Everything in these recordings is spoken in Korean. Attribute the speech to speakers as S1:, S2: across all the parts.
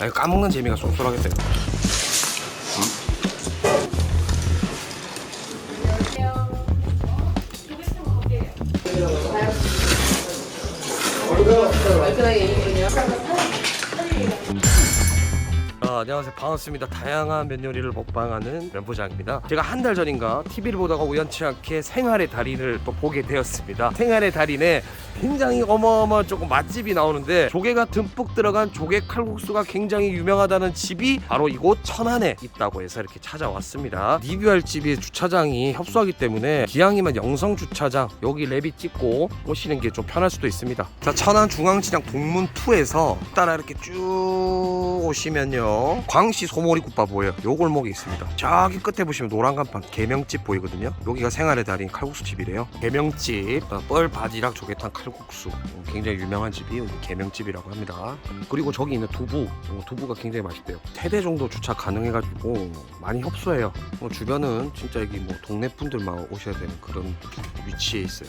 S1: 아니, 까먹는 재미가 쏠쏠하겠다. 이거. 아, 안녕하세요. 반갑습니다. 다양한 면 요리를 먹방하는 면부장입니다. 제가 한 달 전인가 TV를 보다가 우연치 않게 생활의 달인을 또 보게 되었습니다. 생활의 달인에 굉장히 어마어마한 조금 맛집이 나오는데 조개가 듬뿍 들어간 조개 칼국수가 굉장히 유명하다는 집이 바로 이곳 천안에 있다고 해서 이렇게 찾아왔습니다. 리뷰할 집이 주차장이 협소하기 때문에 기왕이면 영성 주차장 여기 랩이 찍고 오시는 게 좀 편할 수도 있습니다. 자 천안 중앙시장 동문 2에서 따라 이렇게 쭉 오시면요 광시 소머리 국밥 보여요. 요 골목이 있습니다. 저기 끝에 보시면 노란 간판 개명집 보이거든요. 여기가 생활의 달인 칼국수 집이래요. 개명집 어, 뻘 바지락 조개탕 칼국수 어, 굉장히 유명한 집이 여기 개명집이라고 합니다. 그리고 저기 있는 두부 어, 두부가 굉장히 맛있대요. 세대 정도 주차 가능해가지고 많이 협소해요. 어, 주변은 진짜 여기 뭐 동네 분들만 오셔야 되는 그런 위치에 있어요.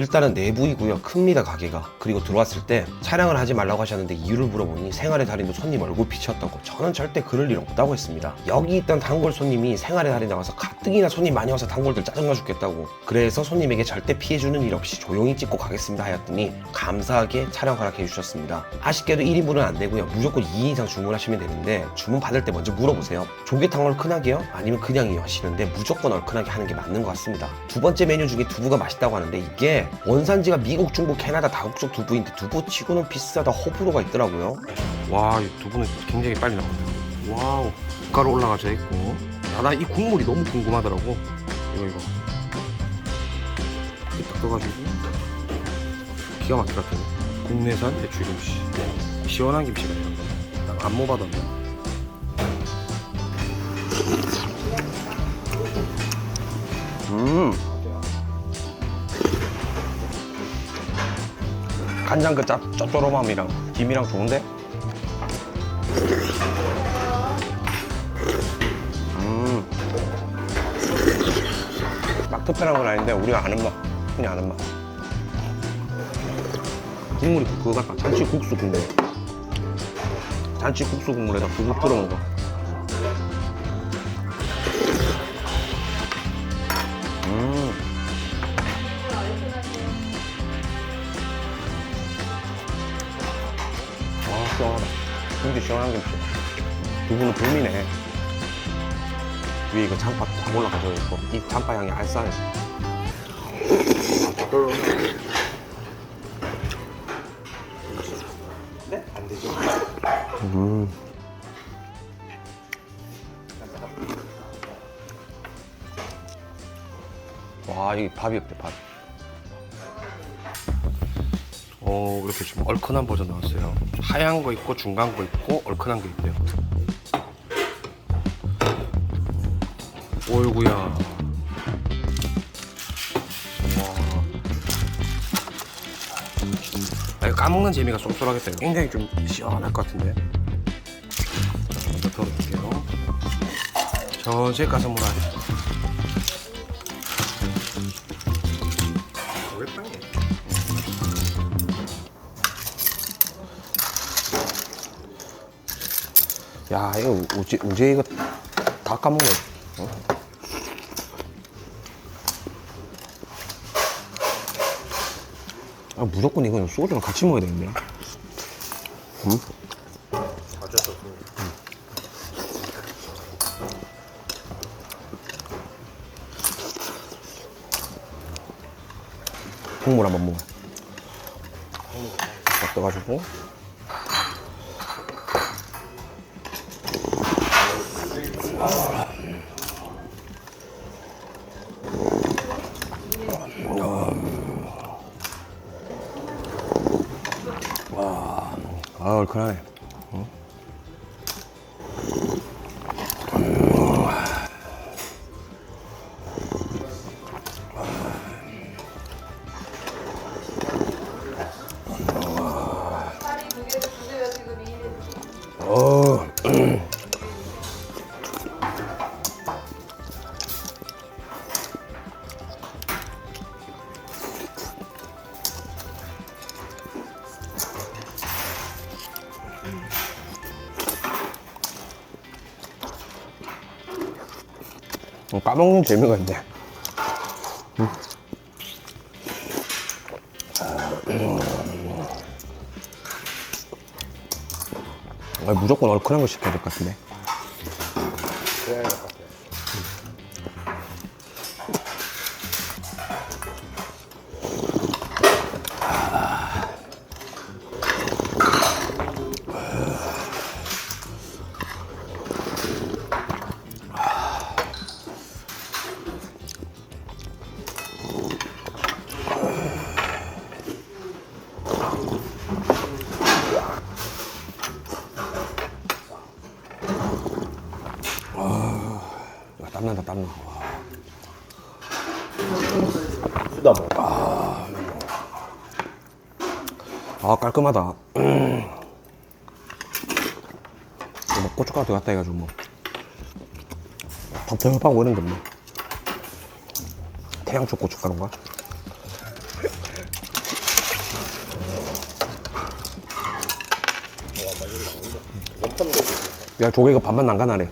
S2: 일단은 내부이고요. 큽니다 가게가. 그리고 들어왔을 때 촬영을 하지 말라고 하셨는데 이유를 물어보니 생활의 달인도 손님 얼굴 비쳤다고. 저는 절대 그럴 일 없다고 했습니다. 여기 있던 단골 손님이 생활의 달인 나와서 가뜩이나 손님 많이 와서 단골들 짜증나 죽겠다고. 그래서 손님에게 절대 피해주는 일 없이 조용히 찍고 가겠습니다 하였더니 감사하게 촬영 허락해 주셨습니다. 아쉽게도 1인분은 안 되고요. 무조건 2인 이상 주문하시면 되는데 주문 받을 때 먼저 물어보세요. 조개탕 얼큰하게요? 아니면 그냥이요? 하시는데 무조건 얼큰하게 하는 게 맞는 것 같습니다. 두 번째 메뉴 중에 두부가 맛있다고 하는데 이게 원산지가 미국, 중국, 캐나다 다국적 두부인데 두부치고는 비싸다 호불호가 있더라고요.
S1: 와, 이 두부는 굉장히 빨리 나온다. 와우, 가루 올라가져 있고. 아, 나 이 국물이 너무 궁금하더라고. 이거 이거. 딱 떠가지고 기가 막히게 같은 국내산 배추 김치. 시원한 김치가 이런 거. 난안 먹어봤던데.
S2: 음. 간장 그 짭, 짭조름함이랑 김이랑 좋은데? 음. 막 특별한 건 아닌데 우리가 아는 맛. 그냥 아는 맛. 국물이 그거 같다. 잔치국수 국물. 잔치국수 국물에다 풀어 먹어. 음. 시원하다. 김치 시원한 김치. 두부는 불미네. 위에 이거 장파 딱 올라가져 있고, 이 장파 향이 알싸해. 네? 안 되죠. 음. 와, 이게 밥이 없대, 밥.
S1: 어, 이렇게 좀 얼큰한 버전 나왔어요. 하얀 거 있고 중간 거 있고 얼큰한 게 있대요. 오이구야. 까먹는 재미가 쏠쏠하겠다. 이거. 굉장히 좀 시원할 것 같은데. 자, 먼저 덜어볼게요. 천천히 까서 물어. 왜 야,
S2: 이거 우제, 우제 이거 다 까먹네. 어? 아, 무조건 이거는 소주랑 같이 먹어야 되겠네. 응? 국물 한번 먹어. 딱 떠가지고. 아, 얼큰하
S1: 까먹는 재미가 있네. 음. 아, 무조건 얼큰한 거 시켜야 될 것 같은데. 야, 땀난다, 땀나. 와.
S3: 쓰다 먹어.
S1: 아, 깔끔하다. 음. 뭐 고춧가루 들어갔다 해가지고 뭐. 텁텁하고 이런 게 없네. 태양초 고춧가루인가? 야, 조개가 반만 난간하네.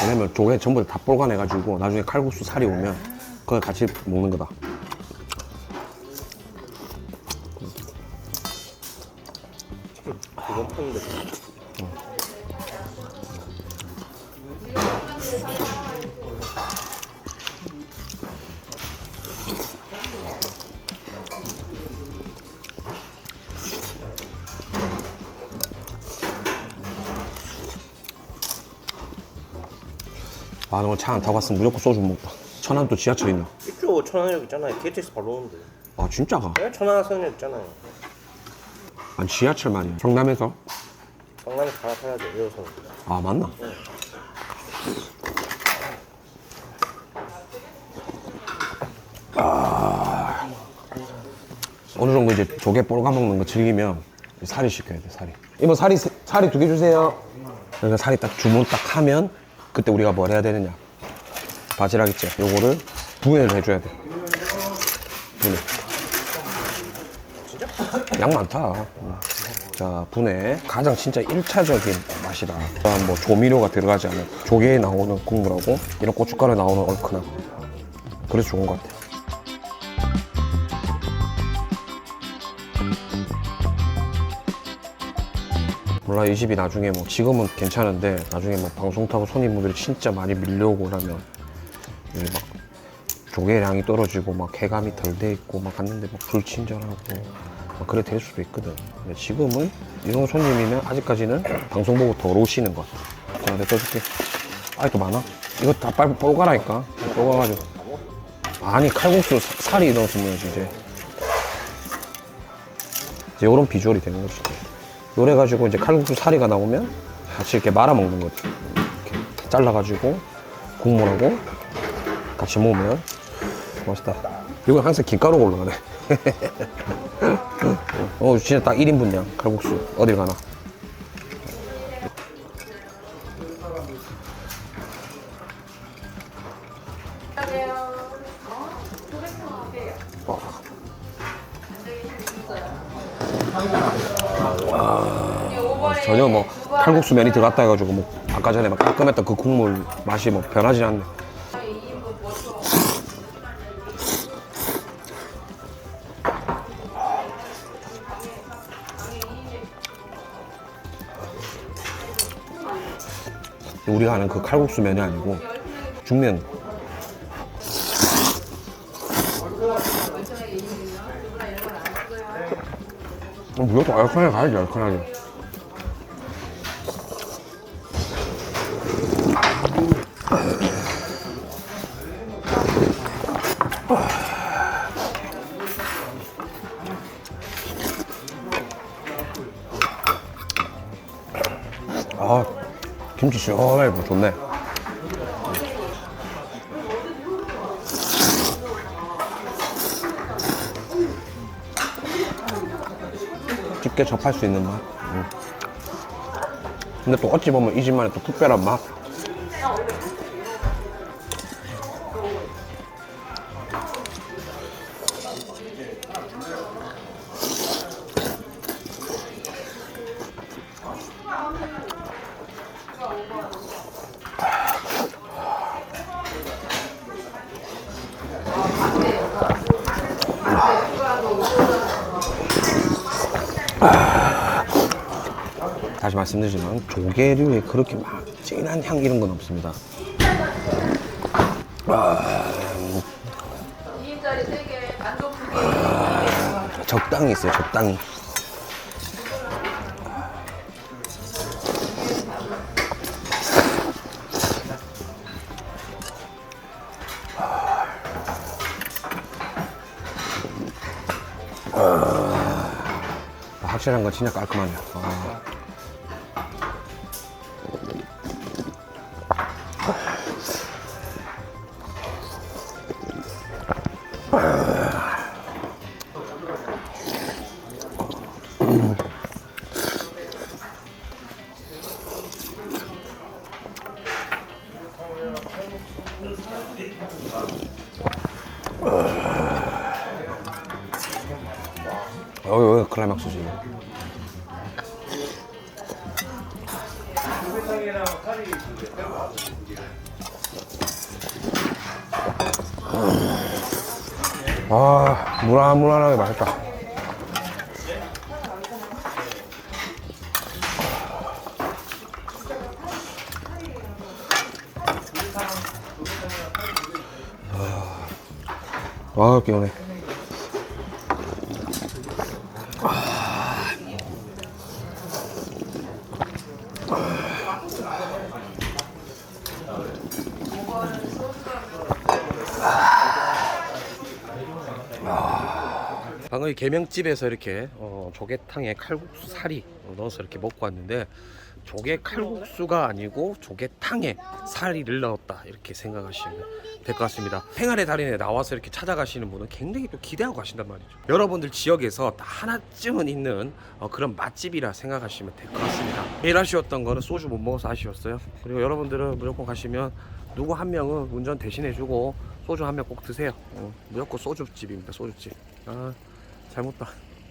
S1: 왜냐면 조개 전부 다 볼관해가지고 나중에 칼국수 살이 오면 그걸 같이 먹는 거다. 아, 나 오늘 차안 타고 왔으면 무조건 소주 먹다. 천안 또 지하철 있나?
S3: 이쪽 천안역 있잖아요. KTX 바로 오는데.
S1: 아, 진짜가?
S3: 네, 천안선역 있잖아요.
S1: 아니, 지하철 말이야. 경남에서?
S3: 강남에 갈아타야죠. 1호선.
S1: 아, 맞나? 아, 어느 정도 이제 조개 볼가 먹는 거 즐기면 살이 시켜야 돼, 살이. 이모 살이, 세- 살이 두 개 주세요. 그러니까 살이 딱 주문 딱 하면 그때 우리가 뭘 해야 되느냐. 바지락 있지? 요거를 분해를 해줘야 돼. 분해. 양 많다. 음. 자, 분해. 가장 진짜 1차적인 맛이다. 뭐 조미료가 들어가지 않은 조개에 나오는 국물하고 이런 고춧가루에 나오는 얼큰함. 그래서 좋은 것 같아. 몰라 이 집이 나중에 뭐 지금은 괜찮은데 나중에 뭐 방송 타고 손님분들이 진짜 많이 밀려오고 그러면 이제 막 조개량이 떨어지고 막 개감이 덜 돼 있고 막 갔는데 막 불친절하고 막 그래 될 수도 있거든. 근데 지금은 이 정도 손님이면 아직까지는 방송 보고 덜 오시는 것 같아. 자, 내가 떠줄게. 아직도 많아? 이거 다 빨리 뽀가라니까. 뽀가가지고. 아니 칼국수 사- 살이 넣었으면 이제 이제 이런 비주얼이 되는 거지. 요래 가지고 이제 칼국수 사리가 나오면 같이 이렇게 말아 먹는 거지. 이렇게 잘라가지고 국물하고 같이 먹으면 맛있다. 이건 항상 김가루가 올라가네. 어, 진짜 딱 1인분량 칼국수. 어딜 가나. 전혀 뭐 칼국수 면이 들어갔다 해가지고 뭐 아까 전에 막 깔끔했던 그 국물 맛이 뭐 변하지 않네. 우리가 아는 그 칼국수 면이 아니고 죽면 무조건 얼큰하게 가야지 얼큰하게 아 김치 시원하게 뭐 좋네 쉽게 접할 수 있는 맛 음. 근데 또 어찌 보면 이 집만의 또 특별한 맛
S4: 말씀드리지만 조개류에 그렇게 막 진한 향 이런 건 없습니다.
S2: 2인짜리 3개, 만족 2개.
S4: 적당히 있어요, 적당히. 아, 확실한 건 진짜 깔끔하네요. 아. 아, 무난무난하게 맛있다. 아, 개운해.
S1: 방금 이 개명집에서 이렇게 어, 조개탕에 칼국수 살이 어, 넣어서 이렇게 먹고 왔는데 조개 칼국수가 아니고 조개탕에 살이를 넣었다 이렇게 생각하시면 될 것 같습니다. 생활의 달인에 나와서 이렇게 찾아가시는 분은 굉장히 또 기대하고 가신단 말이죠. 여러분들 지역에서 다 하나쯤은 있는 어, 그런 맛집이라 생각하시면 될 것 같습니다. 제일 아쉬웠던 거는 소주 못 먹어서 아쉬웠어요. 그리고 여러분들은 무조건 가시면 누구 한 명은 운전 대신해주고 소주 한 명 꼭 드세요. 어, 무조건 소주집입니다. 소주집. 아. 잘못 다.